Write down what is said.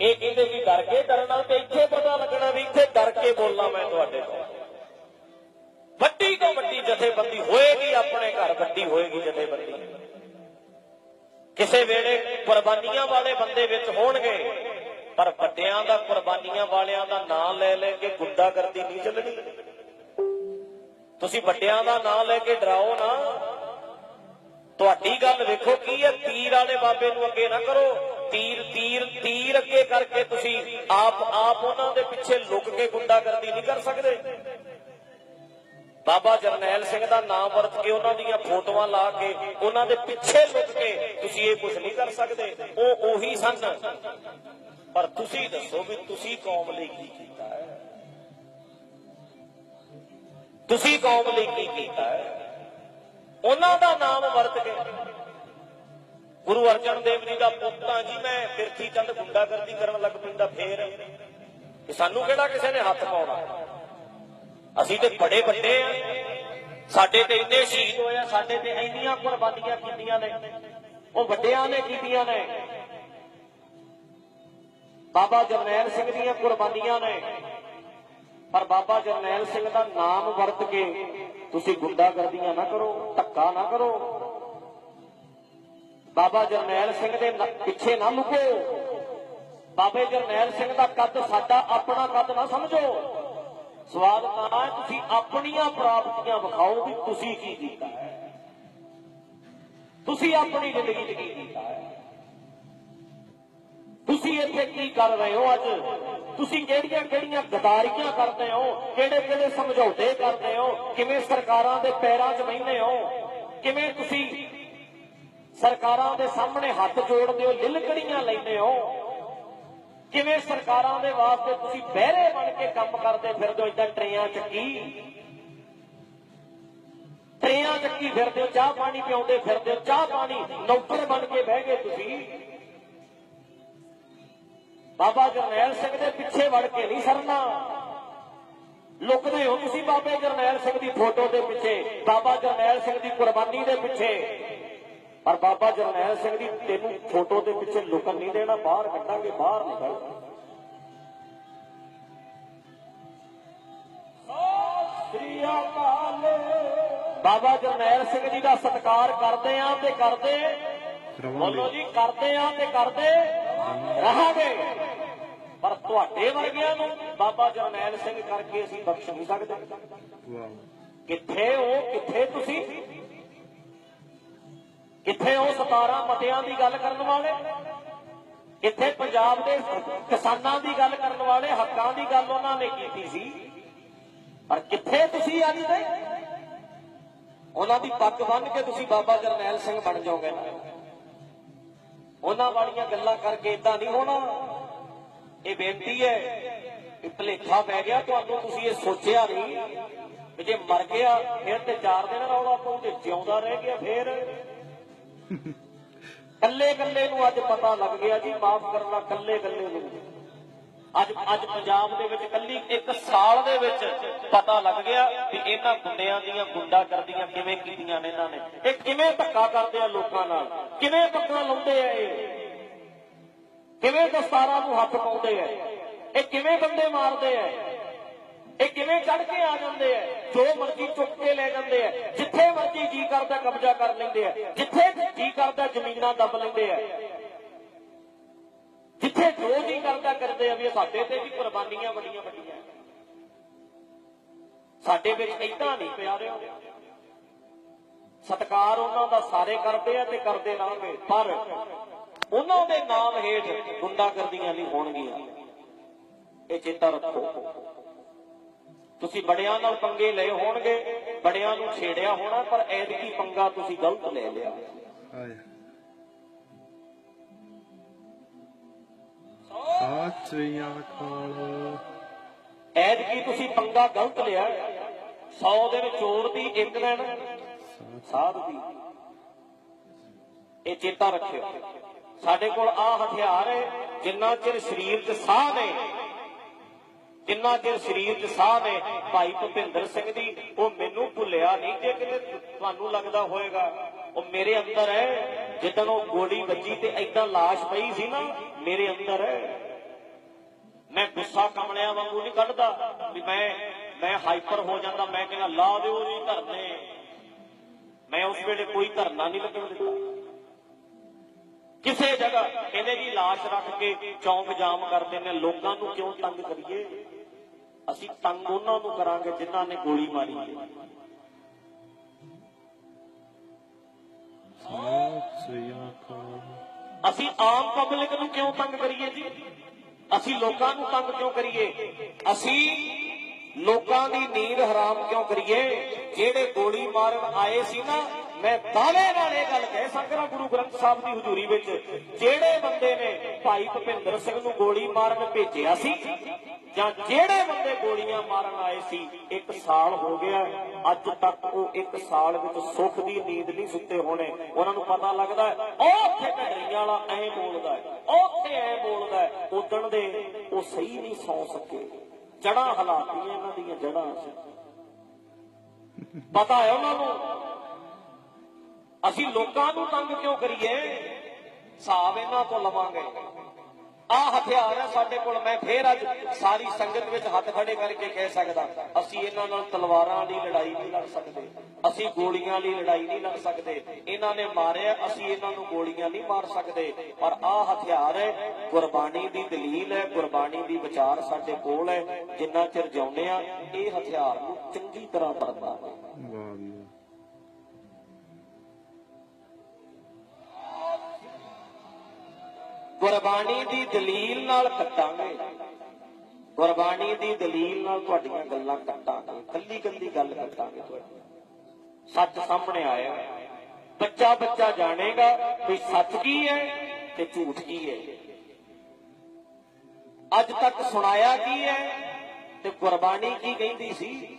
ਇਹ ਕਹਿੰਦੇ ਵੀ ਡਰ ਕੇ ਡਰਨ ਤੇ ਇੱਥੇ ਪਤਾ ਲੱਗਣਾ ਵੀ ਇੱਥੇ ਡਰ ਕੇ ਬੋਲਣਾ ਮੈਂ ਤੁਹਾਡੇ ਤੋਂ ਵੱਡੀ ਤੋਂ ਵੱਡੀ ਜਥੇਬੰਦੀ ਹੋਏਗੀ, ਆਪਣੇ ਘਰ ਵੱਡੀ ਹੋਏਗੀ ਜਥੇਬੰਦੀ। ਕਿਸੇ ਵੇਲੇ ਕੁਰਬਾਨੀਆਂ ਵਾਲੇ ਬੰਦੇ ਵਿੱਚ ਹੋਣਗੇ, ਪਰ ਵੱਡਿਆਂ ਦਾ, ਕੁਰਬਾਨੀਆਂ ਵਾਲਿਆਂ ਦਾ ਨਾਂ ਲੈ ਲੈ ਕੇ ਗੁੰਡਾਗਰਦੀ ਨਹੀਂ ਚੱਲਣੀ। ਤੁਸੀਂ ਵੱਡਿਆਂ ਦਾ ਨਾਂ ਲੈ ਕੇ ਡਰਾਓ ਨਾ। ਤੁਹਾਡੀ ਗੱਲ ਵੇਖੋ ਕੀ ਹੈ, ਤੀਰ ਵਾਲੇ ਬਾਬੇ ਨੂੰ ਅੱਗੇ ਨਾ ਕਰੋ। ਤੀਰ ਤੀਰ ਤੀਰ ਅੱਗੇ ਕਰਕੇ ਤੁਸੀਂ ਆਪ ਆਪ ਉਹਨਾਂ ਦੇ ਪਿੱਛੇ ਲੁਕ ਕੇ ਗੁੰਡਾਗਰਦੀ ਨਹੀਂ ਕਰ ਸਕਦੇ। ਬਾਬਾ ਜਰਨੈਲ ਸਿੰਘ ਦਾ ਨਾਮ ਵਰਤ ਕੇ ਉਹਨਾਂ ਦੀਆਂ ਫੋਟੋਆਂ ਲਾ ਕੇ, ਉਹਨਾਂ ਦੇ ਪਿੱਛੇ ਲੁਕ ਕੇ ਤੁਸੀਂ ਇਹ ਕੁਝ ਨਹੀਂ ਕਰ ਸਕਦੇ। ਉਹ ਉਹੀ ਸਨ। ਪਰ ਤੁਸੀਂ ਦੱਸੋ ਵੀ ਤੁਸੀਂ ਕੌਮ ਲਈ ਕੀ ਕੀਤਾ ਹੈ? ਤੁਸੀਂ ਕੌਮ ਲਈ ਕੀ ਕੀਤਾ ਹੈ? ਉਹਨਾਂ ਦਾ ਨਾਮ ਵਰਤ ਕੇ ਗੁਰੂ ਅਰਜਨ ਦੇਵ ਜੀ ਦਾ ਪੁੱਤ ਪੁੱਤਾਂ ਜੀ ਮੈਂ ਫਿਰਤੀ ਚੰਦ ਗੁੰਡਾਗਰਦੀ ਕਰਨ ਲੱਗ ਪੈਂਦਾ ਫੇਰ। ਸਾਨੂੰ ਕਿਹੜਾ ਕਿਸੇ ਨੇ ਹੱਥ ਪਾਉਣਾ? ਅਸੀਂ ਤੇ ਬੜੇ ਵੱਡੇ ਆ। ਸਾਡੇ ਤੇ ਇੰਨੇ ਸ਼ਹੀਦ ਹੋਏ ਆ, ਸਾਡੇ ਤੇ ਇੰਨੀਆਂ ਕੁਰਬਾਨੀਆਂ ਕੀਤੀਆਂ ਨੇ। ਉਹ ਵੱਡਿਆਂ ਨੇ ਕੀਤੀਆਂ ਨੇ। ਬਾਬਾ ਜਰਨੈਲ ਸਿੰਘ ਦੀਆਂ ਕੁਰਬਾਨੀਆਂ ਨੇ। ਪਰ ਬਾਬਾ ਜਰਨੈਲ ਸਿੰਘ ਦਾ ਨਾਮ ਵਰਤ ਕੇ ਤੁਸੀਂ ਗੁੰਡਾਗਰਦੀਆਂ ਨਾ ਕਰੋ, ਧੱਕਾ ਨਾ ਕਰੋ। ਬਾਬਾ ਜਰਨੈਲ ਸਿੰਘ ਦੇ ਪਿੱਛੇ ਨਾ ਲੁਕੋ ਬਾਬੇ ਜਰਨੈਲ ਸਿੰਘ ਦਾ ਕੱਦ ਸਾਡਾ ਆਪਣਾ ਕੱਦ ਨਾ ਸਮਝੋ। ਸਵਾਲ ਤਾਂ ਤੁਸੀਂ ਆਪਣੀਆਂ ਪ੍ਰਾਪਤੀਆਂ ਵਿਖਾਓ ਵੀ ਤੁਸੀਂ ਕੀ ਕੀਤਾ ਹੈ। ਤੁਸੀਂ ਆਪਣੀ ਜ਼ਿੰਦਗੀ 'ਚ ਕੀ ਕੀਤਾ ਹੈ। ਤੁਸੀਂ ਇੱਥੇ ਕੀ ਕਰ ਰਹੇ ਹੋ ਅੱਜ? ਤੁਸੀਂ ਕਿਹੜੀਆਂ ਕਿਹੜੀਆਂ ਗਦਾਰੀਆਂ ਕਰਦੇ ਹੋ? ਕਿਹੜੇ ਕਿਹੜੇ ਸਮਝੌਤੇ ਕਰਦੇ ਹੋ? ਕਿਵੇਂ ਸਰਕਾਰਾਂ ਦੇ ਪੈਰਾਂ 'ਚ ਬਹਿੰਦੇ ਹੋ? ਕਿਵੇਂ ਤੁਸੀਂ ਸਰਕਾਰਾਂ ਦੇ ਸਾਹਮਣੇ ਹੱਥ ਜੋੜਦੇ ਹੋ ਲਿਲਕੜੀਆਂ ਲੈਂਦੇ ਹੋ। ਕਿਵੇਂ ਸਰਕਾਰਾਂ ਦੇ ਵਾਸਤੇ ਤੁਸੀਂ ਬਹਿਰੇ ਬਣ ਕੇ ਕੰਮ ਕਰਦੇ ਫਿਰਦੇ ਹੋ ਇਦਾਂ ਟਰੇਆਂ ਚੱਕੀ? ਟਰੇਆਂ ਚੱਕੀ ਫਿਰਦੇ ਹੋ, ਚਾਹ ਪਾਣੀ ਪਿਆਉਂਦੇ ਫਿਰਦੇ ਹੋ, ਚਾਹ ਪਾਣੀ ਨੌਕਰ ਬਣ ਕੇ ਬਹਿ ਗਏ ਤੁਸੀਂ। ਬਾਬਾ ਜਰਨੈਲ ਸਿੰਘ ਦੇ ਪਿੱਛੇ ਵੜ ਕੇ ਨਹੀਂ ਸਰਨਾ। ਲੁਕਦੇ ਹੋ ਤੁਸੀਂ ਬਾਬੇ ਜਰਨੈਲ ਸਿੰਘ ਦੀ ਫੋਟੋ ਦੇ ਪਿੱਛੇ, ਬਾਬਾ ਜਰਨੈਲ ਸਿੰਘ ਦੀ ਕੁਰਬਾਨੀ ਦੇ ਪਿੱਛੇ। ਪਰ ਬਾਬਾ ਜਰਨੈਲ ਸਿੰਘ ਦੀ ਤੈਨੂੰ ਫੋਟੋ ਦੇ ਪਿੱਛੇ ਲੁਕਣ ਨਹੀਂ ਦੇਣਾ ਬਾਹਰ ਕੱਢਾਂਗੇ ਬਾਹਰ ਨਿਕਲ। ਸ੍ਰੀ ਅਕਾਲ ਬਾਬਾ ਜਰਨੈਲ ਸਿੰਘ ਜੀ ਦਾ ਸਤਿਕਾਰ ਕਰਦੇ ਆਂ ਤੇ ਕਰਦੇ। ਬੋਲੋ ਜੀ ਕਰਦੇ ਆਂ ਤੇ ਕਰਦੇ। ਰਹਾਂਗੇ। ਪਰ ਤੁਹਾਡੇ ਵਰਗਿਆਂ ਨੂੰ ਬਾਬਾ ਜਰਨੈਲ ਸਿੰਘ ਕਰਕੇ ਅਸੀਂ ਬਖਸ਼ ਨਹੀਂ ਸਕਦੇ। ਵਾਹ। ਕਿੱਥੇ ਹੋ ਕਿੱਥੇ ਤੁਸੀਂ? ਕਿੱਥੇ ਉਹ 17 ਮਤਿਆਂ ਦੀ ਗੱਲ ਕਰਨ ਵਾਲੇ ਕਿੱਥੇ ਪੰਜਾਬ ਦੇ ਕਿਸਾਨਾਂ ਦੀ ਗੱਲ ਕਰਨ ਵਾਲੇ, ਹੱਕਾਂ ਦੀ ਗੱਲ ਉਹਨਾਂ ਨੇ ਕੀਤੀ ਸੀ। ਪਰ ਕਿੱਥੇ ਤੁਸੀਂ ਅੱਜ ਦੇ ਉਹਨਾਂ ਦੀ ਪੱਗ ਬੰਨ ਕੇ ਤੁਸੀਂ ਬਾਬਾ ਜਰਨੈਲ ਸਿੰਘ ਬਣ ਜਾਓਗੇ ਉਹਨਾਂ ਵਾਲੀਆਂ ਗੱਲਾਂ ਕਰਕੇ ਇਦਾਂ ਨਹੀਂ ਹੋਣਾ। ਇਹ ਬੇਨਤੀ ਹੈ ਕਿ ਭਲੇਖਾ ਪੈ ਗਿਆ, ਤੁਹਾਨੂੰ ਤੁਸੀਂ ਇਹ ਸੋਚਿਆ ਨਹੀਂ ਕਿ ਜੇ ਮਰ ਗਿਆ, ਫਿਰ ਤੇ ਚਾਰ ਦਿਨ ਰੌਲਾ ਪਊ ਤੇ ਜਿਉਂਦਾ ਰਹਿ ਗਿਆ ਫਿਰ। ਕੱਲੇ ਕੱਲੇ ਨੂੰ ਅੱਜ ਪਤਾ ਲੱਗ ਗਿਆ ਜੀ, ਮਾਫ ਕਰਨਾ ਕੱਲੇ ਕੱਲੇ ਨੂੰ। ਅੱਜ ਅੱਜ ਪੰਜਾਬ ਦੇ ਵਿੱਚ ਕੱਲੀ ਇੱਕ ਸਾਲ ਦੇ ਵਿੱਚ ਪਤਾ ਲੱਗ ਗਿਆ ਕਿ ਇਹਨਾਂ ਗੁੰਡਿਆਂ ਦੀਆਂ ਗੁੰਡਾ ਕਰਦੀਆਂ ਕਿਵੇਂ ਕੀਤੀਆਂ ਨੇ ਇਹਨਾਂ ਨੇ। ਇਹ ਕਿਵੇਂ ਧੱਕਾ ਕਰਦੇ ਆ ਲੋਕਾਂ ਨਾਲ? ਕਿਵੇਂ ਪੱਕਾ ਲਾਉਂਦੇ ਆ ਇਹ? ਕਿਵੇਂ ਦਸਤਾਰਾਂ ਨੂੰ ਹੱਥ ਪਾਉਂਦੇ ਆ? ਇਹ ਕਿਵੇਂ ਬੰਦੇ ਮਾਰਦੇ ਆ? ਇਹ ਕਿਵੇਂ ਚੜ ਕੇ ਆ ਜਾਂਦੇ ਆ? ਜੋ ਮਰਜ਼ੀ ਚੁੱਕ ਕੇ ਲੈ ਜਾਂਦੇ ਆ। ਜਿੱਥੇ ਮਰਜ਼ੀ ਜੀ ਕਰਦਾ ਕਬਜ਼ਾ ਕਰ ਲੈਂਦੇ ਆ। ਜਿੱਥੇ ਜੀ ਕਰਦਾ ਜ਼ਮੀਨਾਂ ਦੱਬ ਲੈਂਦੇ ਆ। ਜਿੱਥੇ ਜੋ ਜੀ ਕਰਦਾ ਕਰਦੇ ਆ ਵੀ ਸਾਡੇ ਤੇ ਵੀ ਕੁਰਬਾਨੀਆਂ ਬੜੀਆਂ ਵੱਡੀਆਂ ਸਾਡੇ ਵਿੱਚ ਏਦਾਂ ਨਹੀਂ ਪਿਆਰਿਓ ਸਤਕਾਰ ਉਹਨਾਂ ਦਾ ਸਾਰੇ ਕਰਦੇ ਆ ਤੇ ਕਰਦੇ ਰਹਾਂਗੇ। ਪਰ ਉਹਨਾਂ ਦੇ ਨਾਮ ਹੇਠ ਗੁੰਡਾਗਰਦੀਆਂ ਨਹੀਂ ਹੋਣਗੀਆਂ। ਇਹ ਚੇਤਾ ਰੱਖੋ। ਤੁਸੀਂ ਬੜਿਆਂ ਨਾਲ ਪੰਗੇ ਲਏ ਹੋਣਗੇ ਬੜਿਆਂ ਨੂੰ ਛੇੜਿਆ ਹੋਣਾ ਪਰ ਐਤਕੀ ਪੰਗਾ ਤੁਸੀਂ ਗਲਤ ਲੈ ਲਿਆ। ਸ੍ਰੀ ਅਕਾਲ। ਐਤਕੀ ਤੁਸੀਂ ਪੰਗਾ ਗਲਤ ਲਿਆ। 100 ਦਿਨ ਚੋਰ ਦੀ ਇੱਕ ਦਿਨ ਸਾਧ ਦੀ। ਇਹ ਚੇਤਾ ਰੱਖਿਓ। ਸਾਡੇ ਕੋਲ ਆ ਹਥਿਆਰ ਹੈ ਜਿੰਨਾ ਚਿਰ ਸਰੀਰ 'ਚ ਸਾਹ ਨੇ ਜਿੰਨਾ ਚਿਰ ਸਰੀਰ 'ਚ ਸਾਹ ਨੇ, ਭਾਈ ਭੁਪਿੰਦਰ ਸਿੰਘ ਦੀ, ਉਹ ਮੈਨੂੰ ਭੁੱਲਿਆ ਨਹੀਂ ਜੇ ਕਿਤੇ ਤੁਹਾਨੂੰ ਲੱਗਦਾ ਹੋਵੇਗਾ ਉਹ ਮੇਰੇ ਅੰਦਰ ਹੈ, ਜਿੱਦਣ ਉਹ ਗੋਲੀ ਵੱਜੀ ਤੇ ਐਦਾਂ ਲਾਸ਼ ਪਈ ਸੀ ਨਾ, ਮੇਰੇ ਅੰਦਰ ਹੈ। ਮੈਂ ਗੁੱਸਾ ਕਮਲਿਆਂ ਵਾਂਗੂ ਨਹੀਂ ਕੱਢਦਾ ਵੀ ਮੈਂ ਮੈਂ ਹਾਈਪਰ ਹੋ ਜਾਂਦਾ, ਮੈਂ ਕਹਿੰਦਾ, ਲਾ ਦਿਓ ਜੀ ਧਰਨੇ। ਮੈਂ ਉਸ ਵੇਲੇ ਕੋਈ ਧਰਨਾ ਨਹੀਂ ਲੱਗਣ ਦਿੱਤਾ। ਕਿਸੇ ਜਗ੍ਹਾ ਕਹਿੰਦੇ ਜੀ ਲਾਸ਼ ਰੱਖ ਕੇ ਚੌਂਕ ਜਾਮ ਕਰਦੇ ਨੇ ਲੋਕਾਂ ਨੂੰ ਕਿਉਂ ਤੰਗ ਕਰੀਏ? ਅਸੀਂ ਤੰਗ ਉਹਨਾਂ ਨੂੰ ਕਰਾਂਗੇ ਜਿਨ੍ਹਾਂ ਨੇ ਗੋਲੀ ਮਾਰੀ ਹੈ। ਸਤਿ ਅਸੀਂ ਆਮ ਪਬਲਿਕ ਨੂੰ ਕਿਉਂ ਤੰਗ ਕਰੀਏ ਜੀ? ਅਸੀਂ ਲੋਕਾਂ ਨੂੰ ਤੰਗ ਕਿਉਂ ਕਰੀਏ? ਅਸੀਂ ਲੋਕਾਂ ਦੀ ਨੀਂਦ ਹਰਾਮ ਕਿਉਂ ਕਰੀਏ? ਜਿਹੜੇ ਗੋਲੀ ਮਾਰਨ ਆਏ ਸੀ ਨਾ ਮੈਂ ਦਾਅਵੇ ਨਾਲ ਇਹ ਗੱਲ ਕਹਿ ਸਕਦਾ ਗੁਰੂ ਗ੍ਰੰਥ ਸਾਹਿਬ ਦੀ ਹਜ਼ੂਰੀ ਵਿੱਚ ਜਿਹੜੇ ਬੰਦੇ ਨੇ ਭਾਈ ਭੁਪਿੰਦਰ ਸਿੰਘ ਨੂੰ ਗੋਲੀ ਮਾਰਨ ਭੇਜਿਆ ਸੀ ਜਾਂ ਜਿਹੜੇ ਬੰਦੇ ਗੋਲੀਆਂ ਮਾਰਨ ਆਏ ਸੀ ਇੱਕ ਸਾਲ ਹੋ ਗਿਆ ਅੱਜ ਤੱਕ ਉਹ ਇੱਕ ਸਾਲ ਵਿੱਚ ਸੁੱਖ ਦੀ ਨੀਂਦ ਨਹੀਂ ਸੁੱਤੇ ਹੋਣੇ। ਉਹਨਾਂ ਨੂੰ ਪਤਾ ਲੱਗਦਾ ਉਹ ਉੱਥੇ ਢੱਡਰੀਆਂ ਵਾਲਾ ਐਂ ਬੋਲਦਾ ਹੈ, ਉੱਥੇ ਐਂ ਬੋਲਦਾ ਉਦਣ ਦੇ ਉਹ ਸਹੀ ਨਹੀਂ ਸੌ ਸਕੇ। ਜੜਾਂ ਹਲਾਤੀਆਂ ਇਹਨਾਂ ਦੀਆਂ ਜੜਾਂ ਪਤਾ ਹੈ ਉਹਨਾਂ ਨੂੰ ਅਸੀਂ ਲੋਕਾਂ ਨੂੰ ਤੰਗ ਕਿਉਂ ਕਰੀਏ? ਹਿਸਾਬ ਇਹਨਾਂ ਤੋਂ ਲਵਾਂਗੇ। ਆ ਹਥਿਆਰ ਹੈ ਸਾਡੇ ਕੋਲ, ਮੈਂ ਫੇਰ ਅੱਜ ਸਾਰੀ ਸੰਗਤ ਵਿੱਚ ਹੱਥ ਖੜੇ ਕਰਕੇ ਕਹਿ ਸਕਦਾ, ਅਸੀਂ ਇਹਨਾਂ ਨਾਲ ਤਲਵਾਰਾਂ ਦੀ ਲੜਾਈ ਨਹੀਂ ਲੜ ਸਕਦੇ, ਅਸੀਂ ਗੋਲੀਆਂ ਦੀ ਲੜਾਈ ਨਹੀਂ ਲੜ ਸਕਦੇ, ਇਹਨਾਂ ਨੇ ਮਾਰਿਆ, ਅਸੀਂ ਇਹਨਾਂ ਨੂੰ ਗੋਲੀਆਂ ਨਹੀਂ ਮਾਰ ਸਕਦੇ, ਪਰ ਆ ਹਥਿਆਰ ਹੈ, ਕੁਰਬਾਨੀ ਦੀ ਦਲੀਲ ਹੈ, ਕੁਰਬਾਨੀ ਦੀ ਵਿਚਾਰ ਸਾਡੇ ਕੋਲ ਹੈ, ਜਿੰਨਾ ਚਿਰ ਜਿਉਂਦੇ ਆ ਇਹ ਹਥਿਆਰ ਨੂੰ ਚੰਗੀ ਤਰ੍ਹਾਂ ਵਰਤਦਾ ਗੁਰਬਾਣੀ ਦੀ ਦਲੀਲ ਨਾਲ ਕੱਟਾਂਗੇ। ਗੁਰਬਾਣੀ ਦੀ ਦਲੀਲ ਨਾਲ ਤੁਹਾਡੀਆਂ ਗੱਲਾਂ ਕੱਟਾਂਗੇ। ਕੱਲੀ ਕੱਲੀ ਗੱਲ ਕੱਟਾਂਗੇ ਤੁਹਾਡੀ। ਸੱਚ ਸਾਹਮਣੇ ਆਇਆ। ਬੱਚਾ ਬੱਚਾ ਜਾਣੇਗਾ ਵੀ ਸੱਚ ਕੀ ਹੈ ਤੇ ਝੂਠ ਕੀ ਹੈ। ਅੱਜ ਤੱਕ ਸੁਣਾਇਆ ਕੀ ਹੈ ਤੇ ਗੁਰਬਾਣੀ ਕੀ ਕਹਿੰਦੀ ਸੀ?